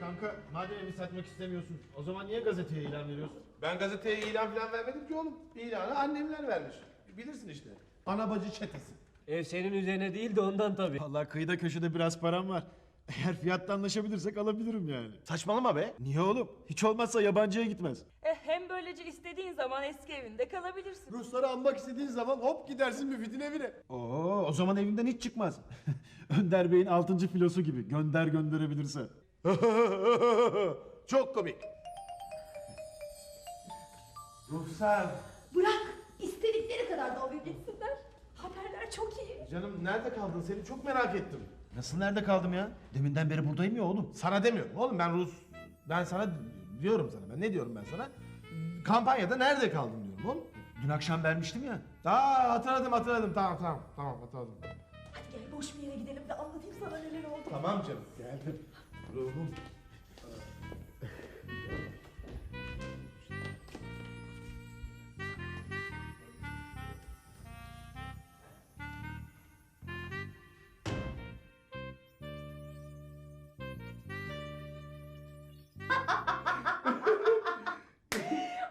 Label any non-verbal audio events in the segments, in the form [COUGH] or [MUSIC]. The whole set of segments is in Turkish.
kanka madem evi satmak istemiyorsun o zaman niye gazeteye ilan veriyorsun? Ben gazeteye ilan falan vermedim ki oğlum. İlanı annemler vermiş. Bilirsin işte. Ana bacı çetesi. Ev senin üzerine değil de ondan tabii. Vallahi kıyıda köşede biraz param var. [LAUGHS] Eğer fiyatta anlaşabilirsek alabilirim yani. Saçmalama be. Niye oğlum? Hiç olmazsa yabancıya gitmez. E, hem böylece istediğin zaman eski evinde kalabilirsin. Rusları almak istediğin zaman hop gidersin Müfit'in evine. Oo, o zaman evimden hiç çıkmaz. [LAUGHS] Önder Bey'in 6. filosu gibi gönder gönderebilirse. [LAUGHS] Çok komik. Ruhsar. Bırak istedikleri kadar dalga geçsinler. Haberler çok iyi. Canım nerede kaldın? Seni çok merak ettim. Nasıl nerede kaldım ya? Deminden beri buradayım ya oğlum. Sana demiyorum oğlum ben Rus. Ben sana diyorum sana ben. Ne diyorum ben sana? Kampanyada nerede kaldın diyorum oğlum. Dün akşam vermiştim ya. Aa hatırladım hatırladım. Tamam tamam tamam hatırladım. Hadi gel boş bir yere gidelim de anlatayım sana neler oldu. Tamam canım geldim. Ruhum.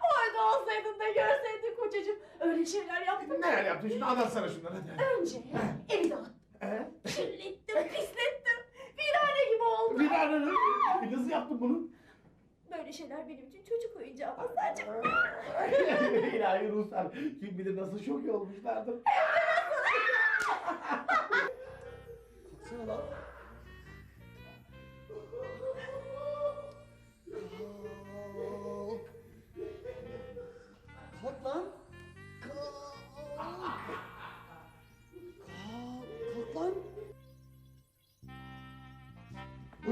Orada olsaydın da görseydin kocacığım. Öyle şeyler yaptın. Neler yaptın şimdi anlatsana şunları hadi. Önce evi dağıttım. Kirlettim, pislettim. Virane gibi oldu. Bir an nasıl yaptın bunu? Böyle şeyler benim için çocuk oyuncağı Mazhar'cığım. İlahi [LAUGHS] Ruslar kim bilir nasıl şok olmuşlardır. Kalksana lan.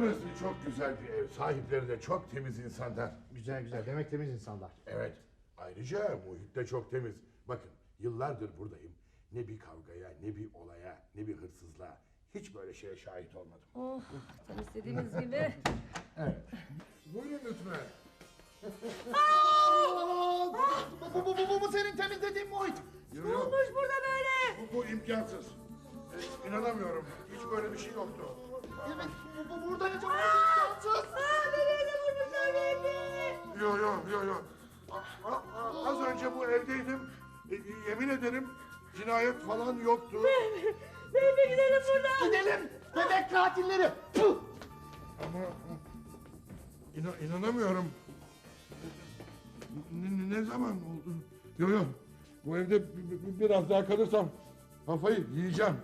Burası çok güzel bir ev. Sahipleri de çok temiz insanlar. Güzel güzel demek temiz insanlar. Evet. Ayrıca muhit de çok temiz. Bakın yıllardır buradayım. Ne bir kavgaya, ne bir olaya, ne bir hırsızlığa. Hiç böyle şeye şahit olmadım. Oh, tam istediğimiz gibi. [LAUGHS] Evet. Buyurun lütfen. Bu, bu, bu, bu, bu senin temizlediğin muhit. Yok. Olmuş burada böyle. Bu, bu imkansız. Ee, inanamıyorum. Hiç böyle bir şey yoktu. Evet bu, bu burada ne çok imkansız. Yok yok yok yok. A- a- Az önce bu evdeydim. E, yemin ederim cinayet falan yoktu. Beybe gidelim buradan. Gidelim bebek katilleri. Puh! Ama inan, inanamıyorum. Ne, ne zaman oldu? Yok yok. Bu evde bi- bi- biraz daha kalırsam kafayı yiyeceğim.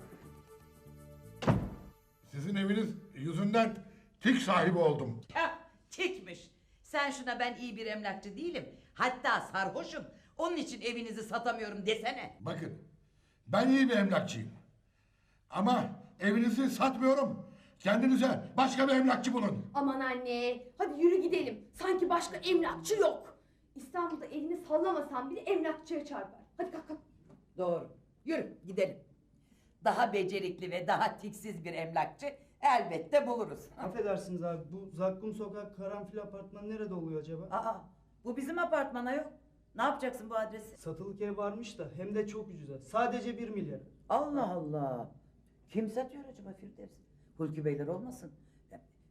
Eviniz yüzünden tik sahibi oldum. Heh, tikmiş. Sen şuna ben iyi bir emlakçı değilim. Hatta sarhoşum. Onun için evinizi satamıyorum desene. Bakın ben iyi bir emlakçıyım. Ama evinizi satmıyorum. Kendinize başka bir emlakçı bulun. Aman anne, hadi yürü gidelim. Sanki başka emlakçı yok. İstanbul'da elini sallamasan bile emlakçıya çarpar. Hadi kalk kalk. Doğru. Yürü gidelim. Daha becerikli ve daha tiksiz bir emlakçı elbette buluruz. Affedersiniz abi bu Zakkum Sokak Karanfil Apartmanı nerede oluyor acaba? Aa, bu bizim apartmana yok. Ne yapacaksın bu adresi? Satılık ev varmış da hem de çok ucuza. Sadece 1 milyar. Allah Allah. Kim satıyor acaba Firdevs? Hulki Beyler olmasın?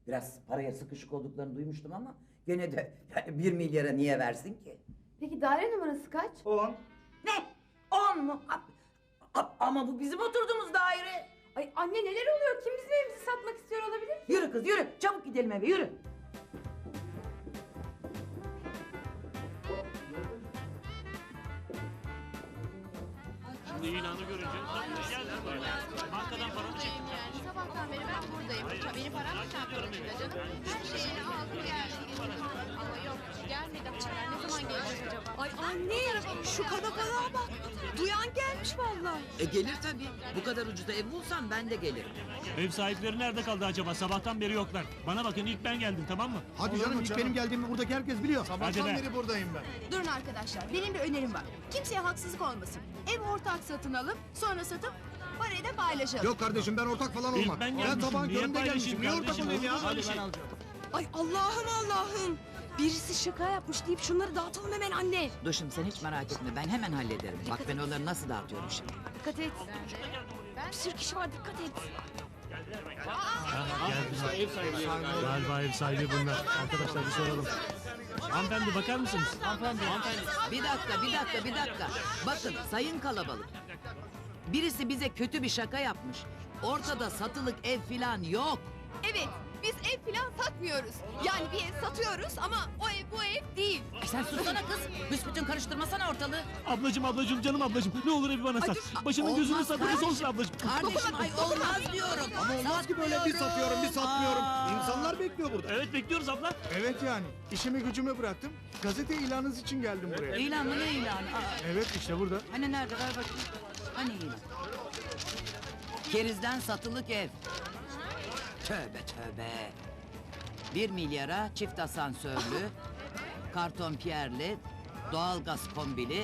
Biraz paraya sıkışık olduklarını duymuştum ama gene de yani bir milyara niye versin ki? Peki daire numarası kaç? 10. Ne? On mu? A- a- Ama bu bizim oturduğumuz daire. Ay anne neler oluyor? Kim bizim evimizi satmak istiyor olabilir? Yürü kız yürü. Çabuk gidelim eve yürü. Şimdi ilanı görünce tabii geldi böyle. Bankadan paramı çektim. Yani sabahtan beri ben buradayım. Ha, benim param mı sen parasında canım? Her şeyini aldı geldi. Ama yok gelmedi hala. Ne zaman gelecek acaba? Ay anne şu karabalığa bak. Duyan gelmiş vallahi. E gelir tabii. Bu kadar ucuza ev bulsam ben de gelirim. Ev sahipleri nerede kaldı acaba? Sabahtan beri yoklar. Bana bakın ilk ben geldim tamam mı? Hadi canım ilk benim geldiğimi buradaki herkes biliyor. Hadi be. buradayım ben. Durun arkadaşlar. Benim bir önerim var. Kimseye haksızlık olmasın. Ev ortak satın alıp sonra satıp parayı da paylaşalım. Yok kardeşim ben ortak falan İlk ben gelmişim. Niye paylaşayım kardeşim? Hadi ben alacağım. Ay Allah'ım Allah'ım. Birisi şaka yapmış deyip şunları dağıtalım hemen anne. Duşum sen hiç merak etme ben hemen hallederim. Bak ben onları nasıl dağıtıyorum şimdi. Dikkat et. Bir sürü kişi var dikkat et. Galiba ev sahibi bunlar. Arkadaşlar bir soralım. Hanımefendi bakar mısınız? Hanımefendi. Bir dakika, bir dakika, bir dakika. Bakın sayın kalabalık. Birisi bize kötü bir şaka yapmış. Ortada satılık ev filan yok. Evet biz ev falan satmıyoruz. Yani bir ev satıyoruz ama o ev bu ev değil. Ay sen sussana kız. Büsbütün karıştırmasana ortalığı. Ablacım ablacım canım ablacım ne olur evi bana sat. Başının Olmaz gözünün kardeşim. olsun ablacım. Kardeşim ay olmaz diyorum. Ama olmaz ki böyle bir satıyorum bir satmıyorum. İnsanlar bekliyor burada. Evet bekliyoruz abla. Evet yani. İşimi gücümü bıraktım. Gazete ilanınız için geldim buraya. İlan mı ne ilanı? Aa, Evet işte burada. hani nerede ver bakayım. Hani ilan? Kerizden satılık ev. Tövbe tövbe. Bir milyara çift asansörlü, karton piyerli, doğalgaz kombili,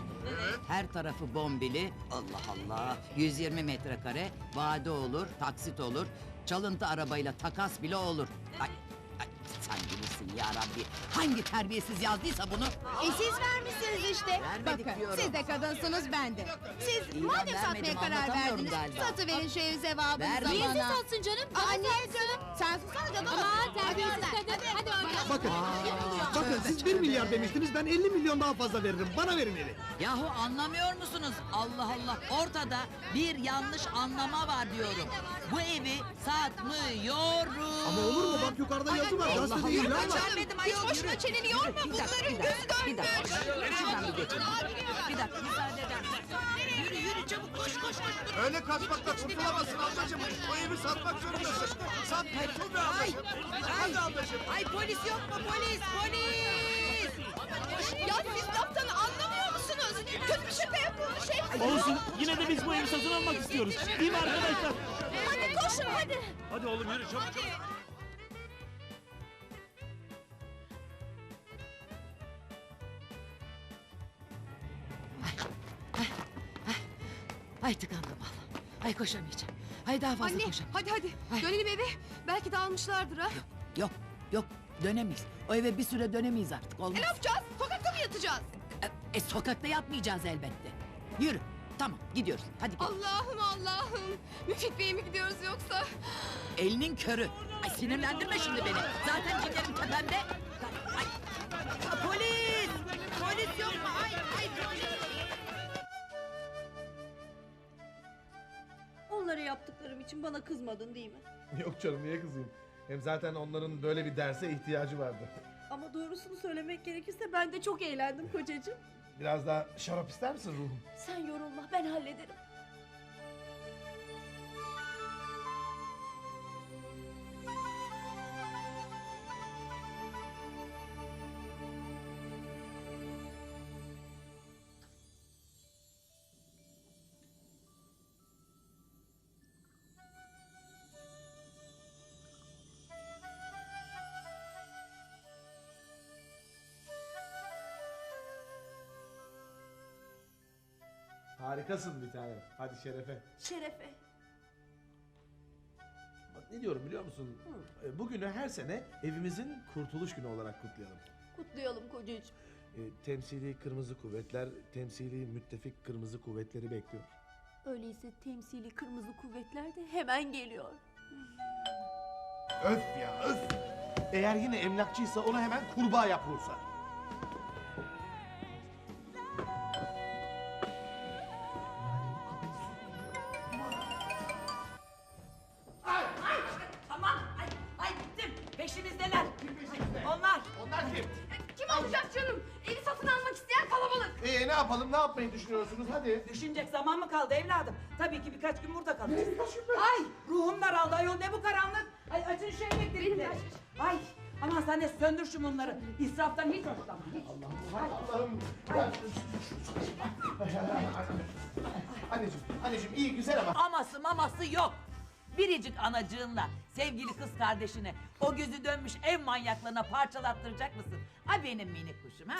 her tarafı bombili. Allah Allah. 120 metrekare, vade olur, taksit olur, çalıntı arabayla takas bile olur. Ay, sen bilirsin ya Rabbi. Hangi terbiyesiz yazdıysa bunu? E siz vermişsiniz işte. Vermedik Bakın diyorum. siz de kadınsınız ben de. Siz İyi, madem ben satmaya vermedim, karar anlatamıyorum verdiniz. galiba. Satıverin şu ev Vermedim. zamana. Neyse satsın canım? Aa niye canım? Sen susana canım. Aman terbiyesiz kadın. Hadi oynayalım. Bakın. Bakın siz 1 milyar demiştiniz ben 50 milyon daha fazla veririm. Bana verin evi. Yahu anlamıyor musunuz? Allah Allah. Ortada bir yanlış anlama var diyorum. Bu evi satmıyorum. Ama olur mu? Bak yukarıda yazı var. Gazetede ilan var. Vermedim Hiç ayol. boşuna yürü. çeneni yorma, bunların gözü dakika, Bir dakika. dönmüş. Şuradan bir geçelim. Bir dakika müsaade eder? Yürü yürü çabuk koş koş koş. Öyle kaçmakla kurtulamazsın ablacığım. O evi satmak zorundasın. Sat kurtul be Ay, Hadi ablacığım. ay polis yok mu polis polis? Ya siz laftan anlamıyor musunuz? Kötü bir şaka yapılmış şey. Olsun yine de biz bu evi satın almak istiyoruz. Değil mi arkadaşlar? Hadi koşun hadi. Hadi oğlum yürü çabuk çabuk. Ay tıkandım valla. Ay koşamayacağım. Ay daha fazla Anne koşamayacağım. hadi hadi Ay. dönelim eve. Belki dağılmışlardır ha. Yok yok dönemeyiz. O eve bir süre dönemeyiz artık E olmaz. ne yapacağız? Sokakta mı yatacağız? E, e, sokakta yatmayacağız elbette. Yürü. Tamam gidiyoruz. Hadi gel. Allah'ım Allah'ım. Müfit Bey'e mi gidiyoruz yoksa? Elinin körü. Ay sinirlendirme şimdi beni. Zaten cinlerim tepemde. Ay. Polis! Polis yok mu? Ay, Onlara yaptıklarım için bana kızmadın değil mi? [LAUGHS] Yok canım niye kızayım? Hem zaten onların böyle bir derse ihtiyacı vardı. [LAUGHS] Ama doğrusunu söylemek gerekirse ben de çok eğlendim kocacığım. Biraz daha şarap ister misin ruhum? Sen yorulma ben hallederim. Harikasın bir tane. Hadi şerefe. Şerefe. Bak ne diyorum biliyor musun? E, Bugünü her sene evimizin kurtuluş günü olarak kutlayalım. Kutlayalım kocacığım. E, temsili kırmızı kuvvetler, temsili müttefik kırmızı kuvvetleri bekliyor. Öyleyse temsili kırmızı kuvvetler de hemen geliyor. Öf ya öf! Eğer yine emlakçıysa onu hemen kurbağa yap Ruhsar. Yapalım ne yapmayı düşünüyorsunuz hadi. Düşünecek zaman mı kaldı evladım? Tabii ki birkaç gün burada kalacağız. Ay ruhum daraldı ayol ne bu karanlık? Ay açın şu elektrikleri. Ay aman sen de söndür şu mumları. İsraftan hiç hoşlanmam. Hiç. Allah'ım. Ben... anneciğim, anneciğim iyi güzel ama Aması maması yok. Biricik anacığınla sevgili kız kardeşine o gözü dönmüş ev manyaklığına parçalattıracak mısın? Ay benim minik kuşum ha?